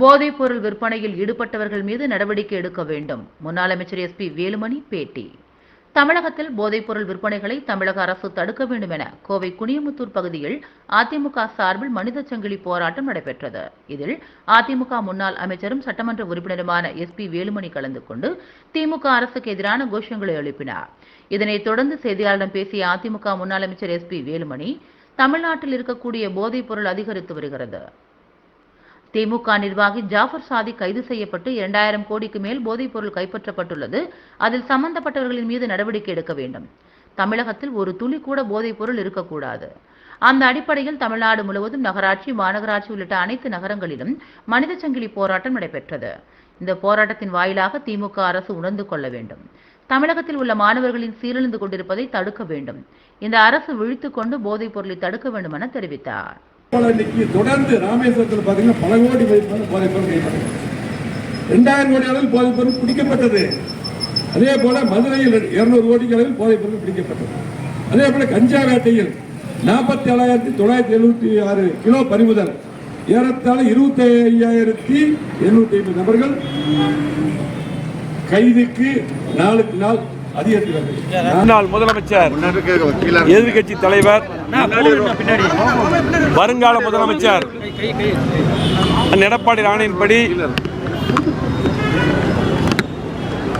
போதைப் பொருள் விற்பனையில் ஈடுபட்டவர்கள் மீது நடவடிக்கை எடுக்க வேண்டும். முன்னாள் அமைச்சர் எஸ்பி வேலுமணி பேட்டி. தமிழகத்தில் போதைப் பொருள் விற்பனைகளை தமிழக அரசு தடுக்க வேண்டும் என கோவை குனியமுத்தூர் பகுதியில் அதிமுக சார்பில் மனித சங்கிலி போராட்டம் நடைபெற்றது. இதில் அதிமுக முன்னாள் அமைச்சரும் சட்டமன்ற உறுப்பினருமான எஸ்பி வேலுமணி கலந்து கொண்டு திமுக அரசுக்கு எதிரான கோஷங்களை எழுப்பினார். இதனைத் தொடர்ந்து செய்தியாளரிடம் பேசிய அதிமுக முன்னாள் அமைச்சர் எஸ் பி வேலுமணி தமிழ்நாட்டில் இருக்கக்கூடிய போதைப் பொருள் அதிகரித்து வருகிறது. திமுக நிர்வாகி ஜாஃபர் சாதி கைது செய்யப்பட்டு இரண்டாயிரம் கோடிக்கு மேல் போதைப் பொருள் கைப்பற்றப்பட்டுள்ளது. அதில் சம்பந்தப்பட்டவர்களின் மீது நடவடிக்கை எடுக்க வேண்டும். தமிழகத்தில் ஒரு துளி கூட போதைப் பொருள் இருக்கக்கூடாது. அந்த அடிப்படையில் தமிழ்நாடு முழுவதும் நகராட்சி மாநகராட்சி உள்ளிட்ட அனைத்து நகரங்களிலும் மனித சங்கிலி போராட்டம் நடைபெற்றது. இந்த போராட்டத்தின் வாயிலாக திமுக அரசு உணர்ந்து கொள்ள வேண்டும். தமிழகத்தில் உள்ள மாணவர்களின் சீரழிந்து கொண்டிருப்பதை தடுக்க வேண்டும். இந்த அரசு விழித்துக் கொண்டு போதைப் பொருளை தடுக்க வேண்டும் என தெரிவித்தார். இன்னைக்கு தொடர்ந்து ராமேஸ்வரத்தில் பார்த்தீங்கன்னா பல கோடி மதிப்பான போதைப் பொருள் கைப்பற்றப்பட்டது ரெண்டாயிரம் கோடி அளவில் போதைப் பொருள் பிடிக்கப்பட்டது. அதே போல மதுரையில் இருநூறு கோடி அளவில் போதைப் பொருள் பிடிக்கப்பட்டது. அதே போல கஞ்சா வேட்டையில் நாற்பத்தி ஏழாயிரத்தி தொள்ளாயிரத்தி எழுபத்தி ஆறு கிலோ பறிமுதல். ஏறத்தாழ இருபத்தி ஐயாயிரத்தி எண்ணூத்தி ஐம்பது நபர்கள் கைதுக்கு நாளுக்கு நாள் முன்னாள் முதலமைச்சர் எதிர்கட்சி தலைவர் வருங்கால முதலமைச்சர் எடப்பாடி ஆணையின்படி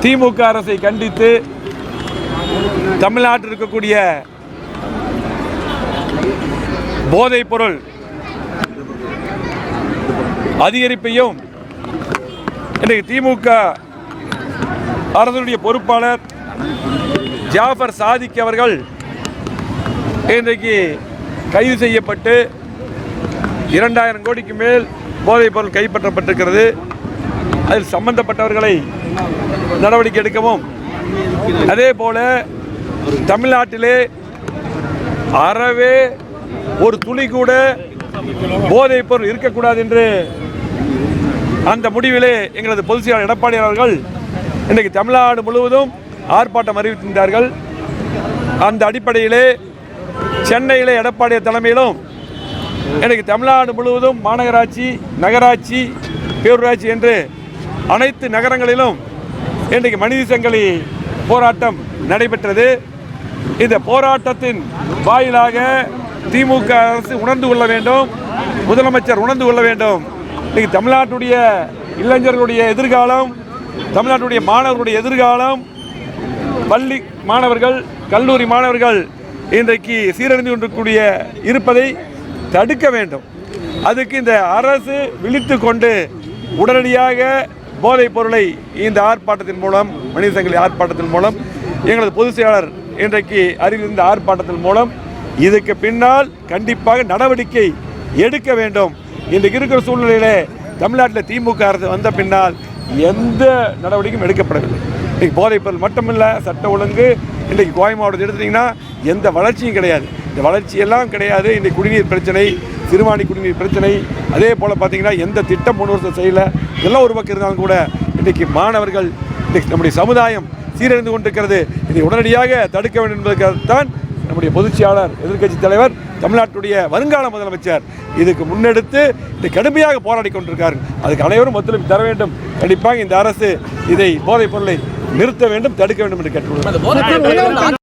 திமுக அரசை கண்டித்து தமிழ்நாட்டில் இருக்கக்கூடிய போதைப் பொருள் அதிகரிப்பையும் இன்றைக்கு திமுக அரசுடைய பொறுப்பாளர் ஜாஃபர் சாதிக் அவர்கள் இன்றைக்கு கைது செய்யப்பட்டு இரண்டாயிரம் கோடிக்கு மேல் போதைப் பொருள் கைப்பற்றப்பட்டிருக்கிறது. அதில் சம்பந்தப்பட்டவர்களை நடவடிக்கை எடுக்கவும். அதே போல தமிழ்நாட்டிலே அறவே ஒரு துளி கூட போதைப் பொருள் இருக்கக்கூடாது என்று அந்த முடிவிலே எங்களது பொதுச் செயலாளர் எடப்பாடி அவர்கள் இன்றைக்கு தமிழ்நாடு முழுவதும் ஆர்ப்பாட்டம் அறிவித்திருந்தார்கள். அந்த அடிப்படையிலே சென்னையிலே எடப்பாடி தலைமையிலும் எனக்கு தமிழ்நாடு முழுவதும் மாநகராட்சி நகராட்சி பேரூராட்சி என்று அனைத்து நகரங்களிலும் இன்றைக்கு மனித சங்கிலி போராட்டம் நடைபெற்றது. இந்த போராட்டத்தின் வாயிலாக திமுக அரசு உணர்ந்து கொள்ள வேண்டும். முதலமைச்சர் உணர்ந்து கொள்ள வேண்டும். இன்னைக்கு தமிழ்நாட்டுடைய இளைஞர்களுடைய எதிர்காலம் தமிழ்நாட்டுடைய மாணவர்களுடைய எதிர்காலம் பள்ளி மாணவர்கள் கல்லூரி மாணவர்கள் இன்றைக்கு சீரழிந்து கொண்டிருக்கூடிய இருப்பதை தடுக்க வேண்டும். அதுக்கு இந்த அரசு விழித்து கொண்டு உடனடியாக போதைப் பொருளை இந்த ஆர்ப்பாட்டத்தின் மூலம் மனித சங்கிலி ஆர்ப்பாட்டத்தின் மூலம் எங்களது பொதுச் செயலாளர் இன்றைக்கு அறிவிந்த ஆர்ப்பாட்டத்தின் மூலம் இதுக்கு பின்னால் கண்டிப்பாக நடவடிக்கை எடுக்க வேண்டும். இன்றைக்கு இருக்கிற சூழ்நிலையிலே தமிழ்நாட்டில் திமுக அரசு வந்த பின்னால் எந்த நடவடிக்கையும் எடுக்கப்படவில்லை. இன்றைக்கி போதைப் பொருள் மட்டுமில்லை சட்ட ஒழுங்கு இன்றைக்கி கோவை மாவட்டத்தை எடுத்துட்டிங்கன்னா எந்த வளர்ச்சியும் கிடையாது. இந்த வளர்ச்சியெல்லாம் கிடையாது. இன்றைக்கி குடிநீர் பிரச்சனை சிறுவாணி குடிநீர் பிரச்சனை அதே போல் பார்த்தீங்கன்னா எந்த திட்டம் மூணு வருஷம் செய்யலை. இதெல்லாம் ஒரு பக்கம் இருந்தாலும் கூட இன்றைக்கி மாணவர்கள் இன்றைக்கு நம்முடைய சமுதாயம் சீரழிந்து கொண்டிருக்கிறது. இதை உடனடியாக தடுக்க வேண்டும் என்பதற்காகத்தான் நம்முடைய பொதுச்செயலாளர் எதிர்க்கட்சி தலைவர் தமிழ்நாட்டுடைய வருங்கால முதலமைச்சர் இதுக்கு முன்னெடுத்து கடுமையாக போராடி கொண்டிருக்காரு. அதுக்கு அனைவரும் ஒத்துழைப்பு தர வேண்டும். கண்டிப்பாக இந்த அரசு இதை போதைப் பொருளை நிறுத்த வேண்டும் தடுக்க வேண்டும் என்று கேட்டுக்கொள்கிறேன்